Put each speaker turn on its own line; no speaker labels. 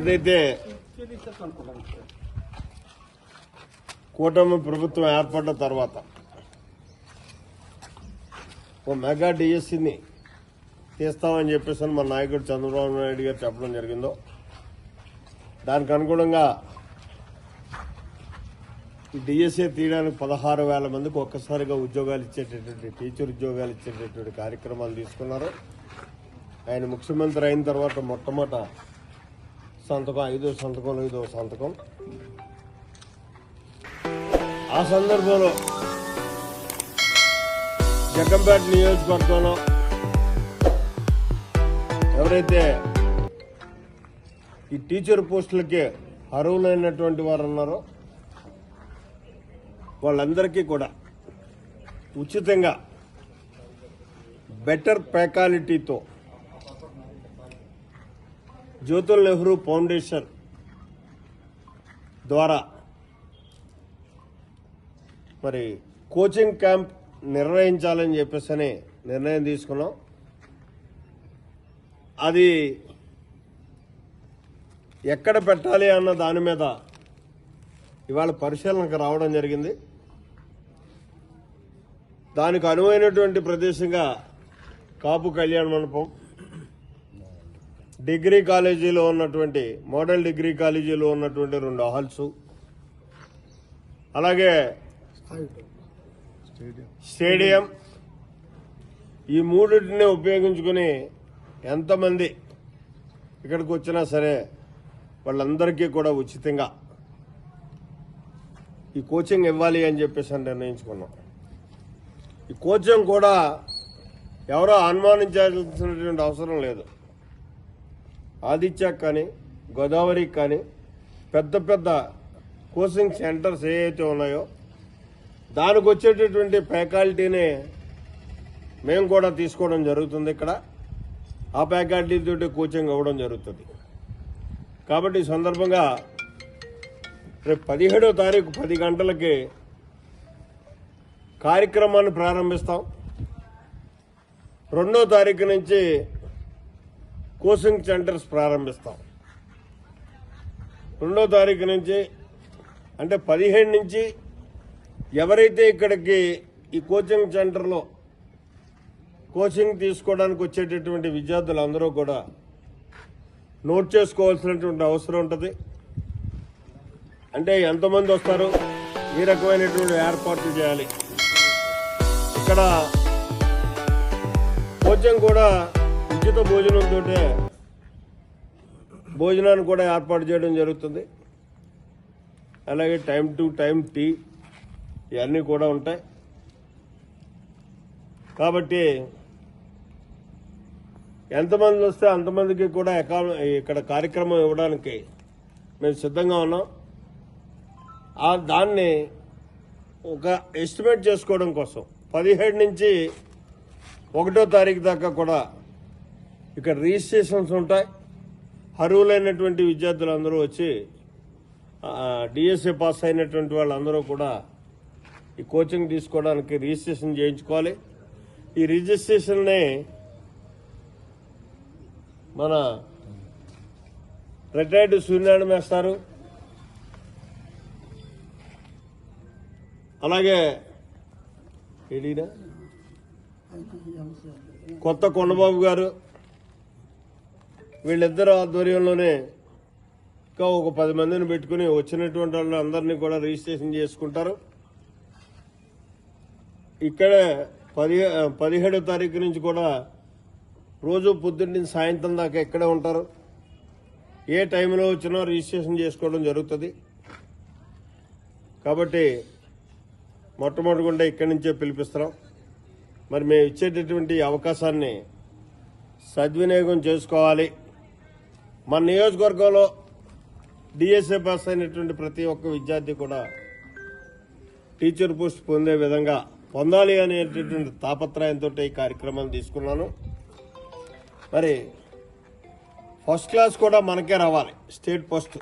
ఏదైతే కూటమి ప్రభుత్వం ఏర్పడిన తర్వాత ఓ మెగా డిఎస్సిని తీస్తామని చెప్పేసి అని మన నాయకుడు చంద్రబాబు నాయుడు గారు చెప్పడం జరిగిందో. దానికి అనుగుణంగా ఈ డిఎస్ఏ తీయడానికి పదహారు వేల మందికి ఒక్కసారిగా ఉద్యోగాలు ఇచ్చేటటువంటి టీచర్ ఉద్యోగాలు ఇచ్చేటటువంటి కార్యక్రమాలు తీసుకున్నారు. ఆయన ముఖ్యమంత్రి అయిన తర్వాత మొట్టమొదట సంతకం ఐదో సంతకం ఐదో సంతకం. ఆ సందర్భంలో జగ్గంపేట నియోజకవర్గంలో ఎవరైతే ఈ టీచర్ పోస్టులకి అర్హులైనటువంటి వారు ఉన్నారో వాళ్ళందరికీ కూడా ఉచితంగా బెటర్ ఫ్యాకాలిటీతో జ్యోతుల్ నెహ్రూ ఫౌండేషన్ ద్వారా మరి కోచింగ్ క్యాంప్ నిర్వహించాలని చెప్పేసి అని నిర్ణయం తీసుకున్నాం. అది ఎక్కడ పెట్టాలి అన్న దాని మీద ఇవాళ పరిశీలనకు రావడం జరిగింది. దానికి అనువైనటువంటి ప్రదేశంగా కాపు కళ్యాణ మండపం డిగ్రీ కాలేజీలో ఉన్నటువంటి మోడల్ డిగ్రీ కాలేజీలో ఉన్నటువంటి రెండు హాల్స్. అలాగే స్టేడియం. ఈ మూడింటిని ఉపయోగించుకుని ఎంతమంది ఇక్కడికి వచ్చినా సరే వాళ్ళందరికీ కూడా ఉచితంగా ఈ కోచింగ్ ఇవ్వాలి అని చెప్పేసి అని నిర్ణయించుకున్నాం. ఈ కోచింగ్ కూడా ఎవరో అనుమానించాల్సినటువంటి అవసరం లేదు. ఆదిత్య కానీ గోదావరికి కానీ పెద్ద పెద్ద కోచింగ్ సెంటర్స్ ఏవైతే ఉన్నాయో దానికి వచ్చేటటువంటి ఫ్యాకల్టీని మేము కూడా తీసుకోవడం జరుగుతుంది ఇక్కడ. ఆ ఫ్యాకల్టీతో కోచింగ్ అవ్వడం జరుగుతుంది. కాబట్టి ఈ సందర్భంగా రేపు పదిహేడో తారీఖు పది గంటలకి కార్యక్రమాన్ని ప్రారంభిస్తాం. రెండో తారీఖు నుంచి కోచింగ్ సెంటర్స్ ప్రారంభిస్తాం. రెండో తారీఖు నుంచి అంటే పదిహేను నుంచి ఎవరైతే ఇక్కడికి ఈ కోచింగ్ సెంటర్లో కోచింగ్ తీసుకోవడానికి వచ్చేటటువంటి విద్యార్థులందరూ కూడా నోట్ చేసుకోవాల్సినటువంటి అవసరం ఉంటుంది. అంటే ఎంతమంది వస్తారు? ఈ రకమైనటువంటి ఏర్పాట్లు చేయాలి? ఇక్కడ కోచింగ్ కూడా ఉచిత భోజనంతో భోజనాన్ని కూడా ఏర్పాటు చేయడం జరుగుతుంది. అలాగే టైం టు టైం టీ ఇవన్నీ కూడా ఉంటాయి. కాబట్టి ఎంతమంది వస్తే అంతమందికి కూడా ఇక్కడ కార్యక్రమం ఇవ్వడానికి మేము సిద్ధంగా ఉన్నాం. ఆ దాన్ని ఒక ఎస్టిమేట్ చేసుకోవడం కోసం పదిహేడు నుంచి ఒకటో తారీఖు దాకా కూడా ఇక్కడ రిజిస్ట్రేషన్స్ ఉంటాయి. అర్హులైనటువంటి విద్యార్థులందరూ వచ్చి డిఎస్ఏ పాస్ అయినటువంటి వాళ్ళందరూ కూడా ఈ కోచింగ్ తీసుకోవడానికి రిజిస్ట్రేషన్ చేయించుకోవాలి. ఈ రిజిస్ట్రేషన్ని మన రిటైర్డ్ సూర్యనారాయణ మేస్తారు. అలాగే ఏడీనా? కొత్త కొండబాబు గారు. వీళ్ళిద్దరు ఆధ్వర్యంలోనే ఇంకా ఒక పది మందిని పెట్టుకుని వచ్చినటువంటి వాళ్ళు అందరినీ కూడా రిజిస్ట్రేషన్ చేసుకుంటారు. ఇక్కడ పది పదిహేడో తారీఖు నుంచి కూడా రోజు పొద్దున్న సాయంత్రం దాకా ఇక్కడే ఉంటారు. ఏ టైంలో వచ్చినా రిజిస్ట్రేషన్ చేసుకోవడం జరుగుతుంది. కాబట్టి మొట్టమొదటిగా ఇక్కడి నుంచే పిలిపిస్తున్నాం. మరి మేము ఇచ్చేటటువంటి అవకాశాన్ని సద్వినియోగం చేసుకోవాలి. మన నియోజకవర్గంలో డిఎస్ఏ పాస్ అయినటువంటి ప్రతి ఒక్క విద్యార్థి కూడా టీచర్ పోస్ట్ పొందే విధంగా పొందాలి అనేటటువంటి తాపత్రయంతో ఈ కార్యక్రమాలు తీసుకున్నాను. మరి ఫస్ట్ క్లాస్ కూడా మనకే రావాలి స్టేట్ పోస్ట్.